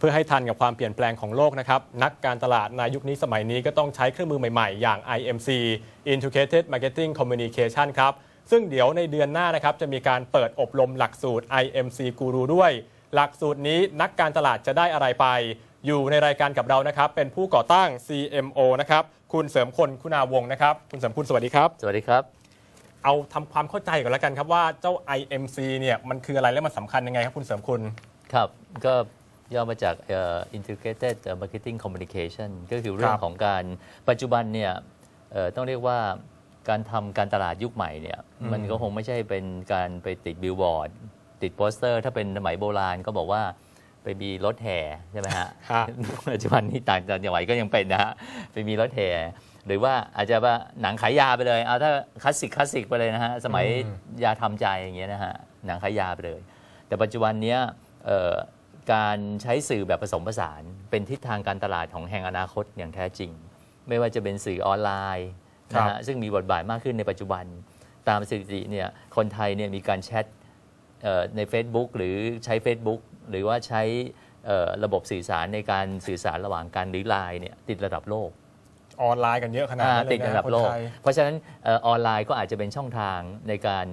เพื่อให้ทันกับความเปลี่ยนแปลงของโลกนะครับ นักการตลาดในยุคนี้สมัยนี้ก็ต้องใช้เครื่องมือใหม่ๆ อย่าง IMC Integrated Marketing Communication ครับซึ่งเดี๋ยวในเดือนหน้านะครับจะมีการเปิดอบรมหลักสูตร IMC Guru ด้วย หลักสูตรนี้นักการตลาดจะได้อะไรไป อยู่ในรายการกับเรานะครับ เป็นผู้ก่อตั้ง CMO นะครับคุณเสริมคนคุณาวงศ์นะครับ คุณเสริมคุณสวัสดีครับ สวัสดีครับ เอาทำความเข้าใจก่อนแล้วกันครับว่าเจ้า IMC เนี่ยมันคืออะไรและมันสำคัญยังไงครับคุณเสริมคุณครับ ก็ ย่อมาจากเอ่อ integrated marketing communication ก็คือเรื่อคงรับของการปัจจุบันเนี่ยเอ่อต้องเรียกว่าการทำการตลาดยุคใหม่เนี่ยมันก็คงไม่ใช่เป็นการไปติดบิลบอร์ด ติดโปสเตอร์ ถ้าเป็นสมัยโบราณก็บอกว่าไปมีรถแห่ใช่ไหมฮะฮะปัจจุบันนี้ต่างจังหวัดก็ยังเป็นนะฮะไปมีรถแห่หรือว่าอาจจะว่าหนังขายยาไปเลยเอาถ้าคลาสสิกคลาสสิกไปเลยนะฮะสมัยอืมยาทำใจอย่างเงี้ยนะฮะหนังขายยาไปเลย แต่ปัจจุบันเนี้ยเอ่อ การใช้สื่อแบบผสมผสาน เป็นทิศทางการตลาดของแห่งอนาคตอย่างแท้จริง ไม่ว่าจะเป็นสื่อออนไลน์นะครัฮะบซึ่งมีบทบาทมากขึ้นในปัจจุบัน ตามสถิติเนี่ยคนไทยเนี่ยมีการแชทเอ่อใน Facebook หรือใช้ Facebook หรือว่าใช้เอ่อระบบสื่อสารในการสื่อสารระหว่างกันหรือไลน์เนี่ยติดระดับโลกออนไลน์กันเยอะขนาดอ่านั้นเลยติดนะระดับคนโลกไทยเพราะฉะนั้นเอ่อออนไลน์ก็อาจจะเป็นช่องทางในการ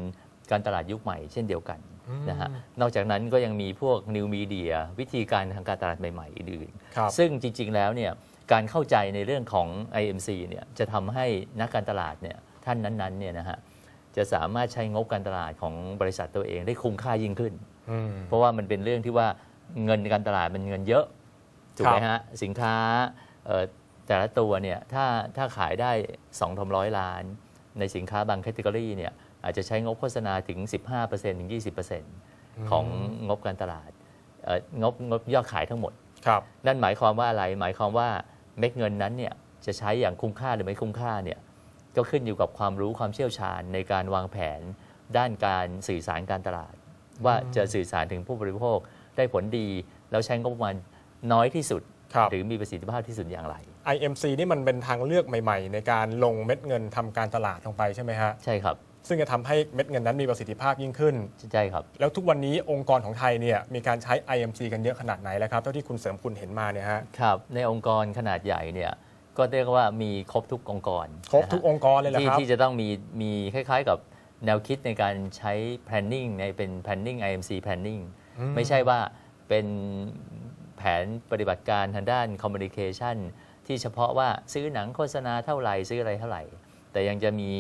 การตลาดยุคใหม่เช่นเดียวกันอืม นะฮะนอกจากนั้นก็ยังมีพวกนิวมีเดียวิธีการทางการตลาดใหม่ๆอื่นครับๆซึ่งจริง ๆ แล้วเนี่ยการเข้าใจในเรื่องของ IMC เนี่ยจะทำให้นักการตลาดเนี่ยท่านนั้นๆเนี่ยนะฮะจะสามารถใช้งบการตลาดของบริษัทตัวเองได้คุ้มค่ายิ่งขึ้นอืมเพราะว่ามันเป็นเรื่องที่ว่าเงินในการตลาดมันเงินเยอะถูกไหมฮะสินค้าเอ่อแต่ละตัวเนี่ยถ้าถ้าขายได้2ทอมร้อยล้าน ในสินค้าบางแคตตากรีเนี่ยอาจจะใช้งบโฆษณาถึง 15%ถึง 20%ของงบการตลาดเอ่องบงบยอดขายทั้งหมดครับนั่นหมายความว่าอะไรหมายความว่าเม็ดเงินนั้นเนี่ยจะใช้อย่างคุ้มค่าหรือไม่คุ้มค่าเนี่ยก็ขึ้นอยู่กับความรู้ความเชี่ยวชาญในการวางแผน ด้านการสื่อสารการตลาด ว่าจะสื่อสารถึงผู้บริโภคได้ผลดี แล้วใช้งบประมาณน้อยที่สุดครับหรือมีประสิทธิภาพที่สุดอย่างไร IMC นี่มันเป็นทางเลือกใหม่ ๆ ในการลงเม็ดเงินทำการตลาดลงไปใช่ไหมฮะใช่ครับ ซึ่งจะทำให้เม็ดเงินนั้นมีประสิทธิภาพยิ่งขึ้นใช่ครับ แล้วทุกวันนี้องค์กรของไทยเนี่ยมีการใช้ IMC กันเยอะขนาดไหนแล้วครับเท่าที่คุณเสริมคุณเห็นมาเนี่ยฮะครับในองค์กรขนาดใหญ่เนี่ยก็เรียกว่ามีครบทุกองค์กรครบนะฮะทุกองค์กรเลยเหรอที่ครับ ที่จะต้องมีมีคล้าย ๆ กับแนวคิดในการใช้ planning ในเป็น planning IMC planning อืมไม่ใช่ว่าเป็นแผนปฏิบัติการทางด้าน communication ที่เฉพาะว่าซื้อหนังโฆษณาเท่าไหร่ซื้ออะไรเท่าไหร่ แต่ยังจะมี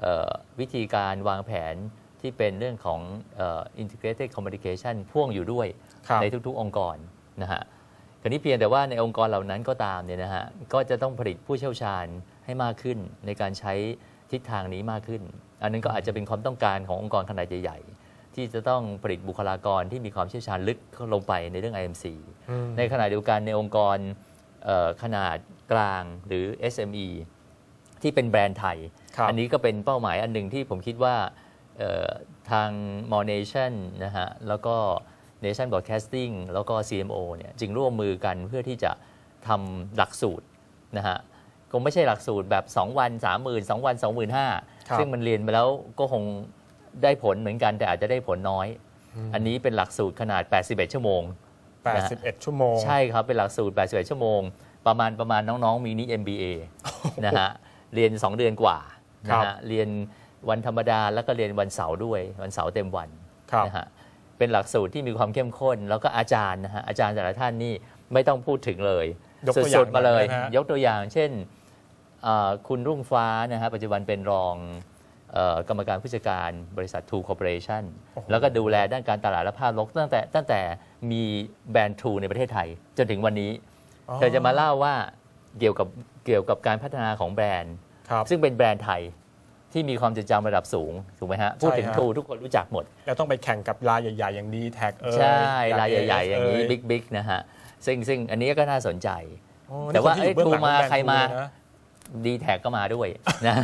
เอ่อวิธีการวางแผนที่เป็นเรื่องของเอ่อ integrated communication พ่วงอยู่ด้วยครับในทุกๆองค์กรนะฮะคราวนี้เพียงแต่ว่าในองค์กรเหล่านั้นก็ตามเนี่ยนะฮะก็จะต้องผลิตผู้เชี่ยวชาญให้มากขึ้นในการใช้ทิศทางนี้มากขึ้น อันนั้นก็อาจจะเป็นความต้องการขององค์กรขนาดใหญ่ๆ ที่จะต้องผลิตบุคลากรที่มีความเชี่ยวชาญลึกเข้าลงไปในเรื่อง IMC อืมในขณะเดียวกันในองค์กรเอ่อ ขนาดกลางหรือ SME ที่เป็นแบรนด์ไทยครับอันี้ก็เป็นเป้าหมายอันหนึ่งที่ผมคิดว่าเอ่อทาง m o Nation นะฮะ แล้วก็ Nation Broadcasting แล้วก็ CMO เนี่ยจึงร่วมมือกันเพื่อที่จะทำหลักสูตรนะฮะคงไม่ใช่หลักสูตรแบบ 2 วัน 30,000 2 วันครับ25,000 ซึ่งมันเรียนไปแล้วก็คงได้ผลเหมือนกันแต่อาจจะได้ผลน้อย อันนี้เป็นหลักสูตรขนาด 81 ชั่วโมง 81 ชั่วโมง ใช่ครับ เป็นหลักสูตร 81 ชั่วโมง ประมาณประมาณน้องๆ มีนิ MBA นะฮะ เรียน 2 เดือนกว่าครันะบฮะ เรียนวันธรรมดาแล้วก็เรียนวันเสาร์ด้วย วันเสาร์เต็มวันครับนะฮะ เป็นหลักสูตรที่มีความเข้มข้น แล้วก็อาจารย์นะฮะ อาจารย์แต่ละท่านนี่ไม่ต้องพูดถึงเลยยกตัวอย่าสุงดๆมาเลยหน่อยนะฮะยกตัวอย่าง เช่นอ่าคุณรุ่งฟ้านะฮะ ปัจจุบันเป็นรองเอ่อ กรรมการผู้จัดการบริษัท True Corporation โอ้โหแล้วก็ดูแลด้านการตลาดและภาพลักษณ์ตั้งแต่ตั้งแต่มีแบรนด์ True ในประเทศไทย จนถึงวันนี้ เธอจะมาเล่าว่าเกี่ยวกับเกี่ยวกับการพัฒนาของแบรนด์ครับซึ่งเป็นแบรนด์ไทยที่มีความจดจำระดับสูง ถูกไหมฮะ พูดถึงฮะทูทุกคนรู้จักหมด แล้วต้องไปแข่งกับรายใหญ่ ๆ อย่างดีแท็กเออใช่รายใหญ่ ๆ อย่างนี้เบิ๊กบิ๊กนะฮะซึ่งซึ่งอันนี้ก็น่าสนใจโอ้แต่ว่านี่คนที่อยู่เบื้องหลังเอ้ย True มาแบรนด์ใครมา True เลยนะดีแท็กก็มาด้วยนะ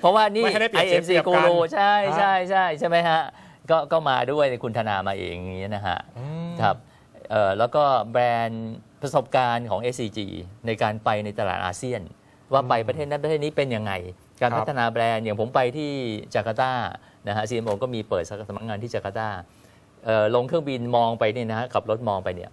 เพราะว่านี่ ไม่ให้ได้เปรียบเสีย IMC เปรียบกูกันรูใช่ฮะ ใช่ใช่ใช่ไหมฮะก็ก็มาด้วยคุณธนามาเองอย่างนี้นะฮะอืม ครับเอ่อแล้วก็แบรนด์ประสบการณ์ของ SCG ในการไปในตลาดอาเซียน ว่าไปประเทศนั้นประเทศนี้เป็นยังไง การครับ พัฒนาแบรนด์อย่างผมไปที่จาการ์ตานะฮะ CMO ก็มีเปิดสำนักงานที่จาการ์ตาเอ่อลงเครื่องบินมองไปเนี่ยนะฮะขับรถมองไปเนี่ย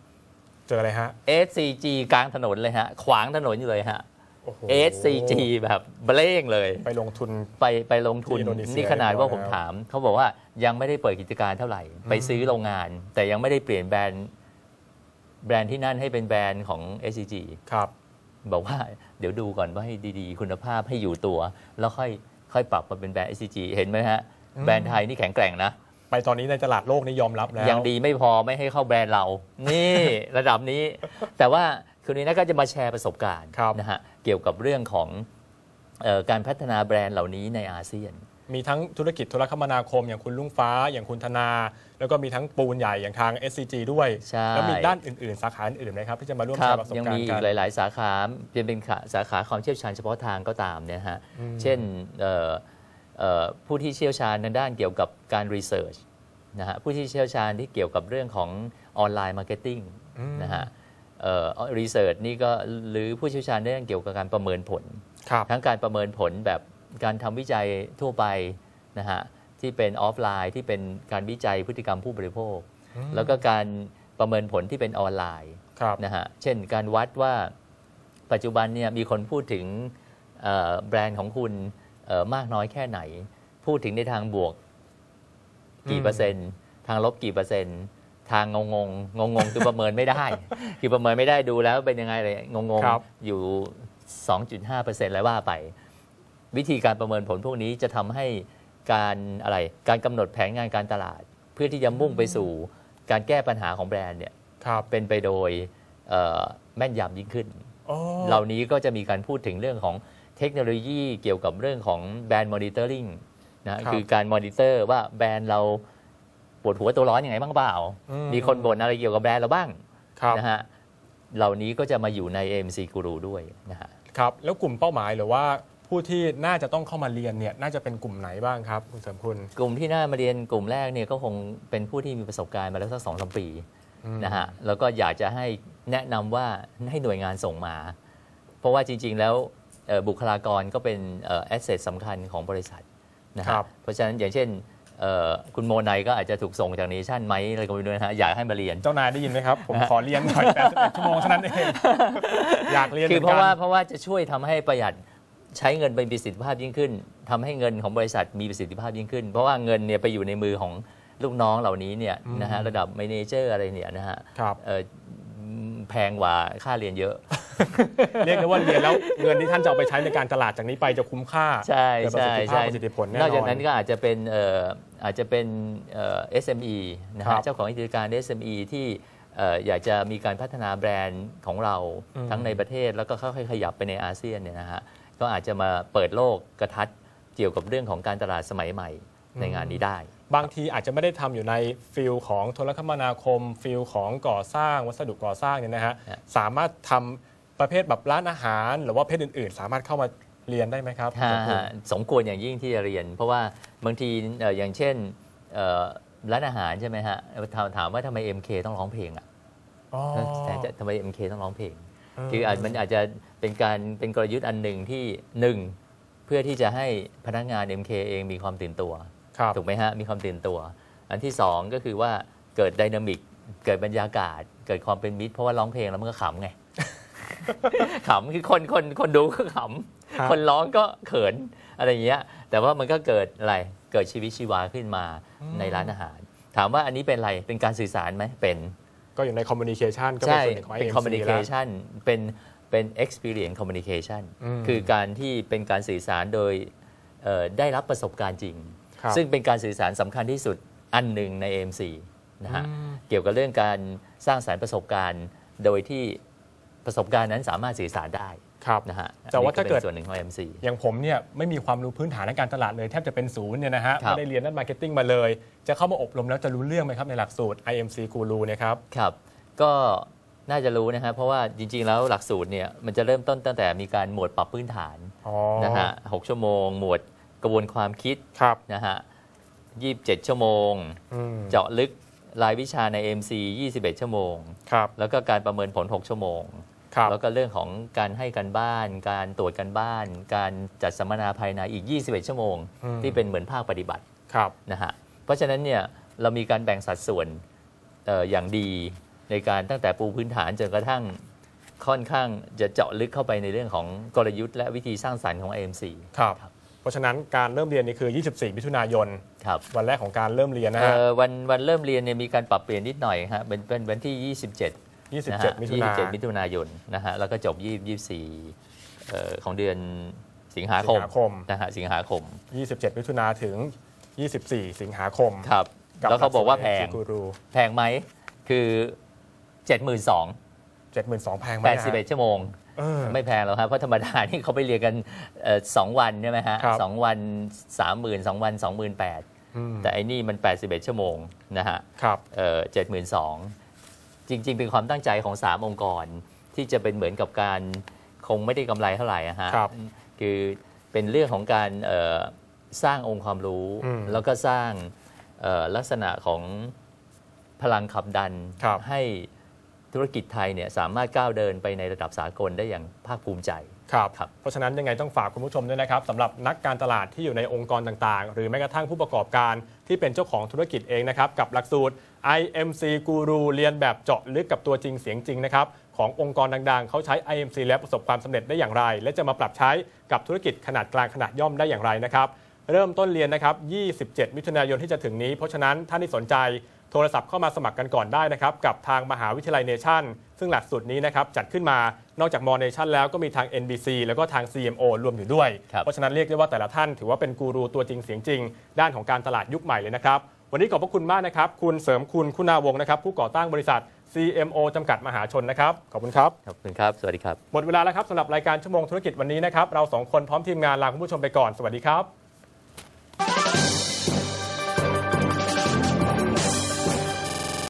เจออะไรฮะ SCG กลางถนนเลยฮะขวางถนนอยู่เลยฮะ โอ้โห SCG แบบเบล้งเลย ไปลงทุน ไปไปลงทุนที่อินโดนีเซียนี่ขนาดว่าผมแล้วถาม เขาบอกว่ายังไม่ได้เปิดกิจการเท่าไหร่ ไปซื้อโรงงาน แต่ยังไม่ได้เปลี่ยนแบรนด์แบรนด์ที่นั่นให้เป็นแบรนด์ของ SCG ครับ บอกว่าเดี๋ยวดูก่อนว่าให้ดีๆ คุณภาพให้อยู่ตัว แล้วค่อยค่อยปรับมาเป็นแบรนด์ SCG เห็นไหมฮะ อืม แบรนด์ไทยนี่แข็งแกร่งนะ ไปตอนนี้ในตลาดโลกนี่ยอมรับแล้ว ยังดีไม่พอไม่ให้เข้าแบรนด์เรา นี่ ระดับนี้ แต่ว่าคืนนี้นะก็จะมาแชร์ประสบการณ์ครับ นะฮะ เกี่ยวกับเรื่องของเออการพัฒนาแบรนด์เหล่านี้ในอาเซียน มีทั้งธุรกิจโทรคมนาคม อย่างคุณลุงฟ้า อย่างคุณธนา แล้วก็มีทั้งปูนใหญ่อย่างทาง SCG ด้วยใช่แล้วมีด้านอื่น ๆ สาขาอื่นๆไหมครับที่จะมาร่วมคแชรับร์ประสบยังการมีณ์อีกักนหลาย ๆ สาขาเป็นเป็นขาสาขาความเชี่ยวชาญเฉพาะทางก็ตามเนี่ยฮะอืมเช่นเอ่อเอ่อผู้ที่เชี่ยวชาญในด้านเกี่ยวกับการรีเสิร์ชนะฮะผู้ที่เชี่ยวชาญที่เกี่ยวกับเรื่องของออนไลน์มาร์เก็ตติ้งอืมนะฮะเอ่อ รีเสิร์ชนี่ก็หรือผู้เชี่ยวชาญในด้านเกี่ยวกับการประเมินผลครับทั้งการประเมินผลแบบการทำวิจัยทั่วไปนะฮะที่เป็นออฟไลน์ที่เป็นการวิจัยพฤติกรรมผู้บริโภคอืมแล้วก็การประเมินผลที่เป็นออนไลน์ครับนะฮะเช่นการวัดว่าปัจจุบันเนี่ยมีคนพูดถึงเอ่อแบรนด์ของคุณเอ่อมากน้อยแค่ไหน พูดถึงในทางบวกกี่อืมเปอร์เซ็นต์ ทางลบกี่เปอร์เซ็นต์ ทางงงงงงงๆคือประเมินไม่ได้ คือประเมินไม่ได้ดูแล้วเป็นยังไงเลยงงงครับๆอยู่ 2.5%แล้วว่าไป วิธีการประเมินผลพวกนี้จะทำให้การอะไรการกำหนดแผนงานการตลาด เพื่อที่จะมุ่งไปสู่การแก้ปัญหาของแบรนด์เนี่ยครับเป็นไปโดยเอ่อแม่นยำยิ่งขึ้นโอ้เหล่านี้ก็จะมีการพูดถึงเรื่องของเทคโนโลยีเกี่ยวกับเรื่องของแบรนด์มอนิเตอร์ลิงนะคือการมอนิเตอร์ว่าแบรนด์เรา ปวดหัวตัวร้อนอยังไงบ้างเปล่า อืมีคนบ่นอะไรเกี่ยวกับแบรนด์เราบ้างครับนะฮะเหล่านี้ก็จะมาอยู่ใน AMC Guru ด้วยนะฮะ ครับ แล้วกลุ่มเป้าหมายหรือว่าผู้ที่น่าจะต้องเข้ามาเรียนเนี่ยน่าจะเป็นกลุ่มไหนบ้างครับ คุณเสริมคุณ กลุ่มที่น่ามาเรียนกลุ่มแรกเนี่ยก็คงเป็นผู้ที่มีประสบการณ์มาแล้วสักสองสามปีอืม นะฮะแล้วก็อยากจะให้แนะนำว่าให้หน่วยงานส่งมา เพราะว่าจริง ๆ แล้วเอ่อบุคลากรก็เป็นแอสเซทสำคัญของบริษัทนะคฮะรับเพราะฉะนั้นอย่างเช่นเอ่อ คุณโมไนก็อาจจะถูกส่งจากเนชั่นไหมอะไรก็ไม่รู้นะฮะอยากให้มาเรียน เจ้านายได้ยินไหมครับ ผมขอเรียนหน่อย81ชั่วโมงเท่านั้นเอง อยากเรียนคือหเพมืนราะกันว่าเพราะว่าจะช่วยทำให้ประหยัดใช้เงินเป็นประสิทธิภาพยิ่งขึ้นทำให้เงินของบริษัทมีประสิทธิภาพยิ่งขึ้น เพราะว่าเงินเนี่ยไปอยู่ในมือของลูกน้องเหล่านี้เนี่ยนะฮะระดับเมเนเจอร์อะไรเนี่ยนะฮะครับเอ่อแพงกว่าค่าเรียนเยอะ เรียกได้ว่าเรียนแล้วเงินที่ท่านจะเอาไปใช้ในการตลาดจากนี้ไปจะคุ้มค่าใช่เกิดประใช่สิทธิภาใช่พประสิทธิผลแน่นนออกจากนนั้นก็อาจจะเป็นเอ่ออาจจะเป็นเอ่อ SME นะครัฮะบเจ้าของกิจการ SME ที่เอ่ออยากจะมีการพัฒนาแบรนด์ของเราอืมทั้งในประเทศแล้วก็ค่อยๆขยับไปในอาเซียนเนี่ยนะฮะก็อาจจะมาเปิดโลกกระทัดเกี่ยวกับเรื่องของการตลาดสมัยใหม่ในงานนี้ได้ บางทีอาจจะไม่ได้ทำอยู่ในฟิลของโทรคมนาคม ฟิลของก่อสร้างวัสดุก่อสร้างเนี่ยนะฮะฮะสามารถทำ ประเภทแบบร้านอาหาร หรือว่าประเพศอื่น ๆ สามารถเข้ามาเรียนได้ไหมครับฮะคุณฮะสมควรอย่างยิ่งที่จะเรียน เพราะว่าบางทีเอ่ออย่างเช่นเอ่อร้านอาหารใช่ไหมฮะถามถามว่าทำไม MK ต้องร้องเพลงอะอ๋อ แต่จะทำไม MK ต้องร้องเพลง คืออาจมันอาจจะเป็นการเป็นกลยุทธ์อันหนึ่งที่หนึ่งเพื่อที่จะให้พนักงาน MK เองมีความตื่นตัว ครับ ถูกไหมฮะ มีความตื่นตัว อันที่สองก็คือว่าเกิดไดนามิก เกิดบรรยากาศ เกิดความเป็นมิตร เพราะว่าร้องเพลงแล้วมันก็ขำไง ขำคือคนคนคนดูก็ขครับำคนร้องก็เขินอะไรอย่างเงี้ย แต่ว่ามันก็เกิดอะไรเกิดชีวิตชีวาขึ้นมาในร้านอาหาร ถามว่าอันนี้เป็นอะไรเป็นการสื่อสารไหมเป็นก็อยู่ในคอมมูนิเคชันก็เป็นใช่ส่วนหนึ่งของ เป็น IMC แล้ว communication เป็นเป็น experience communication อืมคือการที่เป็นการสื่อสารโดยเอ่อได้รับประสบการณ์จริงครับซึ่งเป็นการสื่อสารสำคัญที่สุดอันหนึ่งใน AMC นะฮะอืมเกี่ยวกับเรื่องการสร้างสารรค์ประสบการณ์ โดยที่ ประสบการณ์นั้นสามารถสื่อสารได้ครับนะฮะแต่ว่าอันนี้ถ้าเกิดป็นส่วนหนึ่งของ AMC อย่างผมเนี่ยไม่มีความรู้พื้นฐานในการตลาดเลยแทบจะเป็นศูนย์เนี่ยนะฮะครับไม่ได้เรียนด้านมาร์เก็ตติ้งมาเลย จะเข้ามาอบรมแล้วจะรู้เรื่องไหมครับในหลักสูตร IMC Guru เนะครับครับ ก็น่าจะรู้นะครับเพราะว่าจริงๆแล้วหลักสูตรเนี่ยมันจะเริ่มต้นตั้งแต่มีการหมวดปรับพื้นฐานอ๋อนะฮะหกชั่วโมง หมวดกระบวนความคิดครับนะฮะ27ชั่วโมงอืมเจาะลึกรายวิชาใน MC 21 ชั่วโมงครับแล้วก็การประเมินผล 6 ชั่วโมงครับ แล้วก็เรื่องของการให้กันบ้าน การตรวจกันบ้าน การจัดสัมมนาภายในอีก 21 ชั่วโมงอืมที่เป็นเหมือนภาคปฏิบัติครับนะฮะเพราะฉะนั้นเนี่ยเรามีการแบ่งสัดส่วนเอ่ออย่างดีในการตั้งแต่ปูพื้นฐานจนกระทั่งค่อนข้างจะเจาะลึกเข้าไปในเรื่องของกลยุทธ์และวิธีสร้างสรรค์ของ AMC ครับครับเพราะฉะนั้นการเริ่มเรียนนี่คือ 24 มิถุนายนครับวันแรกของการเริ่มเรียนนะเอ่ฮะอวันวันเริ่มเรียนเนี่ยมีการปรับเปลี่ยนนิดหน่อยฮะเป็นเป็นวันที่ 27นะฮะ27 มิถุนายน27 มิถุนายนนะฮะแล้วก็จบ20 24เอ่อของเดือนสิงหาคสิมงหาคมนะฮฮะสิงหาคม27 มิถุนาถึง 24 สิงหาคมครับ แล้วเขาบอกว่าแพง กูรูแพงไหมคือ 72,000 72,000แพงไหมฮะ81 ชั่วโมง เออ ไม่แพงหรอกครับเพราะธรรมดานี่เขาไปเรียนกันเอ่อสองวันใช่ไหมฮะครับสองวันสามหมื่นสองวันสองหมื่นแปดอืม แต่ไอ้นี่มัน 81 ชั่วโมงนะฮะครับ เจ็ดหมื่นสอง จริง ๆ เป็นความตั้งใจของ 3 องค์กร ที่จะเป็นเหมือนกับการคงไม่ได้กำไรเท่าไหร่อะฮะครับคือเป็นเรื่องของการเอ่อสร้างองค์ความรู้อืมแล้วก็สร้างเอ่อลักษณะของพลังขับดันครับให้ธุรกิจไทยเนี่ยสามารถก้าวเดินไปในระดับสากลได้อย่างภาคภูมิใจ ครับครับ เพราะฉะนั้นยังไงต้องฝากคุณผู้ชมด้วยนะครับสำหรับนักการตลาดที่อยู่ในองค์กรต่างๆ หรือแม้กระทั่งผู้ประกอบการที่เป็นเจ้าของธุรกิจเองนะครับ กับหลักสูตร IMC Guru เรียนแบบเจาะลึกกับตัวจริงเสียงจริงนะครับขององค์กรดังๆ เขาใช้ IMC แล้วประสบความสำเร็จได้อย่างไร และจะมาปรับใช้กับธุรกิจขนาดกลางขนาดย่อมได้อย่างไรนะครับ เริ่มต้นเรียนนะครับ 27 มิถุนายนที่จะถึงนี้ เพราะฉะนั้นท่านที่สนใจ โทรศัพท์เข้ามาสมัครกันก่อนได้นะครับกับทางมหาวิทยาลัยเนชั่นซึ่งหลักสูตรนี้นะครับจัดขึ้นมานอกจากมอเนชั่นแล้วก็มีทาง NBC แล้วก็ทาง CMO รวมอยู่ด้วยครับเพราะฉะนั้นเรียกได้ว่าแต่ละท่านถือว่าเป็นกูรูตัวจริงเสียงจริง ด้านของการตลาดยุคใหม่เลยนะครับ วันนี้ขอบพระคุณมากนะครับ คุณเสริมคุณคุณาวงศ์นะครับ ผู้ก่อตั้งบริษัท CMO จำกัดมหาชนนะครับ ขอบคุณครับ ขอบคุณครับ สวัสดีครับ หมดเวลาแล้วครับสำหรับรายการชั่วโมงธุรกิจวันนี้นะครับ เราสองคนพร้อมทีมงานลาคุณผู้ชมไปก่อน สวัสดีครับ